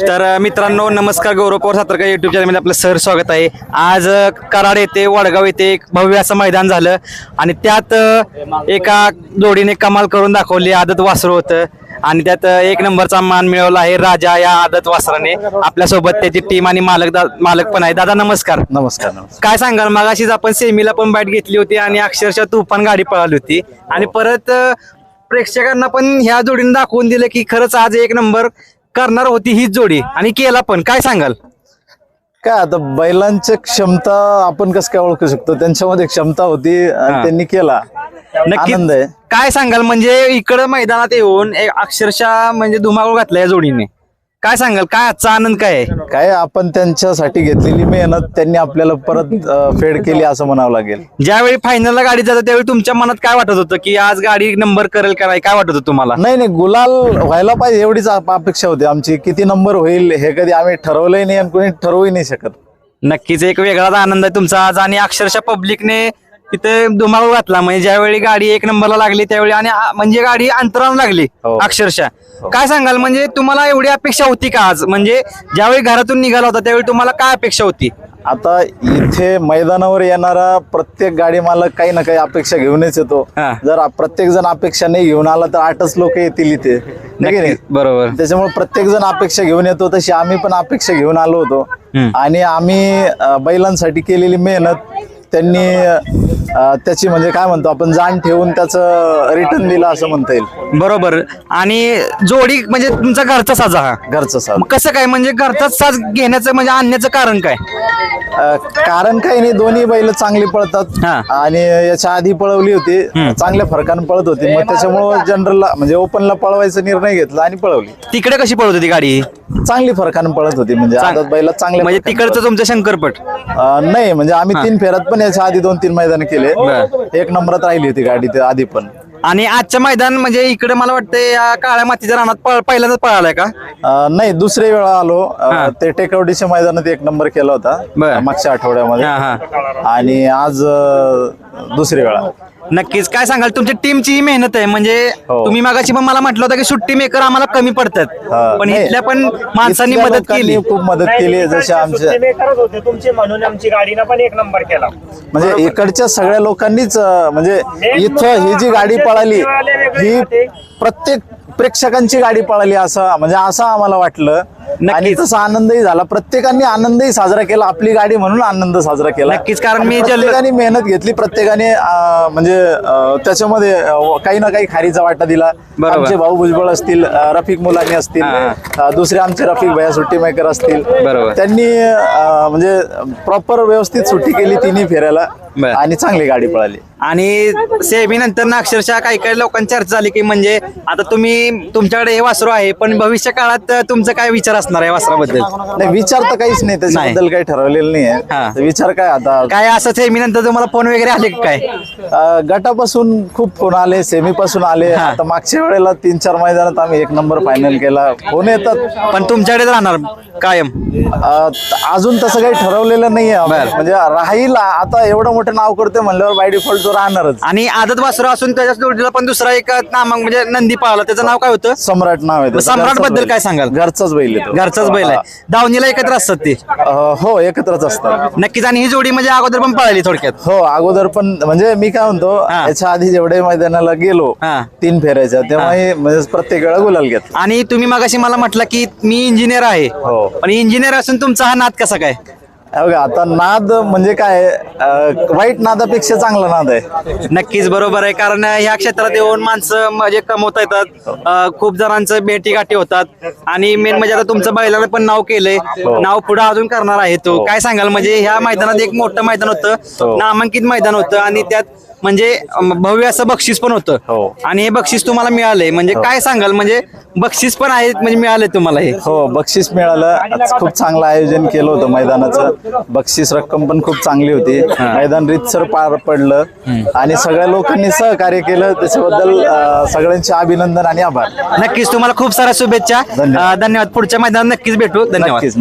तर मित्रांनो नमस्कार गौरव पवार सातारकर युट्यूब चॅनलमध्ये आपलं सर स्वागत आहे. आज कराड येथे वडगाव येथे एक भव्य असं मैदान झालं आणि त्यात एका जोडीने कमाल करून दाखवली आदत वासरू होतं आणि त्यात एक नंबरचा मान मिळवला आहे राजा या आदत वासराने. आपल्यासोबत त्याची टीम आणि मालक मालक पण आहे. दादा नमस्कार. नमस्कार काय सांगाल? मगाशीच आपण सेमीला पण बाईट घेतली होती आणि अक्षरशः तुफान गाडी पळाली होती. आणि परत अ, प्रेक्षकांना पण ह्या जोडीने दाखवून दिलं की खरंच आज एक नंबर करणार होती हीच जोडी आणि केला पण. काय सांगाल? काय आता बैलांची क्षमता आपण कसं काय ओळखू शकतो? त्यांच्यामध्ये क्षमता होती आणि. त्यांनी केला. नक्की आनंद आहे. काय सांगाल? म्हणजे इकडं मैदानात येऊन एक अक्षरशः म्हणजे धुमाकूळ घातला या जोडीने. काय सांगाल? काय आजचा आनंद काय आहे? काय आपण त्यांच्यासाठी घेतलेली मेहनत त्यांनी आपल्याला परत अं, फेड केली असं म्हणावं लागेल. ज्यावेळी फायनलला गाडी जातं त्यावेळी तुमच्या मनात काय वाटत होतं की आज गाडी नंबर करेल का नाही? काय वाटत होतं तुम्हाला? नाही नाही गुलाल व्हायला पाहिजे एवढीच आप- अपेक्षा होती आमची. किती नंबर होईल हे कधी आम्ही ठरवलंही नाही आणि कोणी ठरवूही नाही शकत. नक्कीच एक वेगळाच आनंद आहे तुमचा आज आणि अक्षरशः पब्लिकने तिथे धुमाकूळ घातला. म्हणजे ज्यावेळी गाडी एक नंबरला लागली त्यावेळी आणि आ- म्हणजे गाडी अंतरावर लागली हो. अक्षरशः. काय सांगाल? म्हणजे तुम्हाला एवढी अपेक्षा होती का आज? म्हणजे ज्यावेळी घरातून निघाला होता त्यावेळी तुम्हाला काय अपेक्षा होती? आता इथे मैदानावर येणारा प्रत्येक गाडी मालक काही ना काही अपेक्षा घेऊनच येतो. हा. जर प्रत्येक जण अपेक्षा नाही घेऊन आला तर आठच लोक येतील इथे. है की नाही? बरोबर. त्याच्यामुळे प्रत्येक जण अपेक्षा घेऊन येतो. तशी आम्ही पण अपेक्षा घेऊन आलो होतो. हम्म. आणि आम्ही अं, बैलांसाठी केलेली मेहनत त्यांनी त्याची म्हणजे काय म्हणतो आपण जाण ठेवून त्याचं रिटर्न दिलं असं म्हणता येईल. बरोबर. आणि जोडी म्हणजे तुमचा घरचा साजा हा? घरचं मग कसं काय? म्हणजे घरचाच साज घेण्याचं म्हणजे आणण्याचं कारण काय? अं, कारण काही नाही दोन्ही बैल चांगली पळतात. हा. आणि याच्या आधी पळवली होती. चांगल्या फरकानं पळत होती. मग त्याच्यामुळं जनरलला म्हणजे ओपनला पळवायचा निर्णय घेतला आणि पळवली. तिकडे कशी पळत होती गाडी? चांगली फरकानं पळत होती. म्हणजे आदत बैला चांगल्या म्हणजे फरकानं तिकडचं तुमचं शंकरपट. अं, नाही म्हणजे आम्ही तीन फेऱ्यात पण याच्या आधी दोन तीन मैदान केले. बर. एक नंबरात राहिली होती गाडी ते आधी पण. आणि आजच्या मैदान म्हणजे इकडे मला वाटतं या काळ्या मातीच्या रानात पळ- पहिल्यांदाच पळालाय का? अं, नाही दुसऱ्या वेळा आलो. अं, हा. ते टेकवडीच्या मैदानात एक नंबर केला होता. मागच्या आठवड्यामध्ये. हा हा. आणि आज अं, दुसरी वेळा. नक्कीच. काय सांगाल? तुमच्या टीमची ही मेहनत आहे. म्हणजे हो. तुम्ही मागाशी पण मला म्हटलं होतं की सुट्टी मेकर आम्हाला कमी पडतात. हा. पण नाही. इथल्या पण माणसांनी इथल्या मदत लोकांनी केली खूप मदत केली जसे आमच्या करत होते तुमची म्हणून आमची गाडीनं पण एक नंबर केला. म्हणजे इकडच्या सगळ्या लोकांनीच अं, म्हणजे इथं ही जी गाडी पळाली ही प्रत्येक प्रेक्षकांची गाडी पळाली असं म्हणजे असं आम्हाला वाटलं. आणि. तसा आनंदही झाला. प्रत्येकाने आनंदही साजरा केला. आपली गाडी म्हणून आनंद साजरा केला. नक्कीच, कारण मी प्रत्येकाने मेहनत घेतली. प्रत्येकाने म्हणजे त्याच्यामध्ये काही ना काही खारीचा वाटा दिला. आमचे भाऊ भुजबळ असतील रफिक मुलानी असतील दुसरे आमचे रफिक भैया सुट्टी मेकर असतील. त्यांनी म्हणजे प्रॉपर व्यवस्थित सुट्टी केली तिन्ही फेऱ्याला. बर. आणि चांगली गाडी पळाली आणि सेमी नंतर ना अक्षरशः काही काही लोकांची चर्चा झाली की म्हणजे आता तुम्ही तुमच्याकडे हे वासरू आहे पण भविष्य काळात तुमचं काय विचार असणार आहे वासराबद्दल नाही विचार तर काहीच नाही त्याच्याबद्दल काही ठरवलेलं नाही हा. आहे तर विचार काय आता काय असं सेमी नंतर तुम्हाला फोन वगैरे आले का काय अं, गटापासून खूप फोन आले सेमी पासून आले हा. आता मागच्या वेळेला तीन चार मैदानात आम्ही एक नंबर फायनल केला फोन येतात पण तुमच्याकडेच राहणार कायम अं, त- अजून तसं काही ठरवलेलं नाहीये आम्ही. बर. म्हणजे राहील आता एवढं मोठं नाव करतोय म्हणल्यावर बाय डिफॉल्ट तो राहणारच आणि आदत वासरू असून त्याच्या जोडीला पण दुसरा एक नामक म्हणजे नंदी पावला त्याचं नाव काय होतं सम्राट नाव आहे. सम्राटबद्दल. काय सांगाल? घरचाच बैल आहे तो. घरचाच बैल आहे दावणीला एकत्र असतात ते अं, हो एकत्रच असतात नक्कीच आणि ही जोडी म्हणजे अगोदर पण पळाली थोडक्यात हो अगोदर पण म्हणजे मी काय म्हणतो हा. याच्या आधी जेवढे मैदानाला गेलो हा. तीन फेऱ्याच्या तेव्हाही म्हणजे प्रत्येक वेळा गुलाल घेतला आणि तुम्ही मगाशी मला म्हटलं की मी इंजिनियर आहे हो. पण इंजिनियर असून तुमचा हा नाद कसा काय बघा आता नाद म्हणजे काय? अं, वाईट नादापेक्षा चांगला नाद आहे. नक्कीच बरोबर आहे कारण ह्या क्षेत्रात येऊन माणसं म्हणजे कमवता येतात. अं, खूप जणांचं भेटी गाठी होतात. आणि मेन म्हणजे आता तुमचं बैलाला पण नाव केलंय. नाव पुढे अजून करणार आहे तो. काय सांगाल? म्हणजे ह्या मैदानात एक मोठं मैदान होतं. हो. नामांकित मैदान होतं आणि त्यात म्हणजे भव्य असं बक्षीस पण होतं. हो. आणि हे बक्षीस तुम्हाला मिळालंय. म्हणजे काय सांगाल? म्हणजे बक्षीस पण आहे म्हणजे मिळालंय तुम्हाला हे. हो बक्षीस मिळालं. खूप चांगलं आयोजन केलं होतं मैदानाचं. बक्षीस रक्कम पण खूप चांगली होती. मैदान रीतसर पार पडलं. आणि सगळ्या लोकांनी सहकार्य केलं. त्याच्याबद्दल सगळ्यांचे अभिनंदन आणि आभार. नक्कीच तुम्हाला खूप साऱ्या शुभेच्छा. धन्यवाद. पुढच्या मैदानात नक्कीच भेटू. धन्यवाद.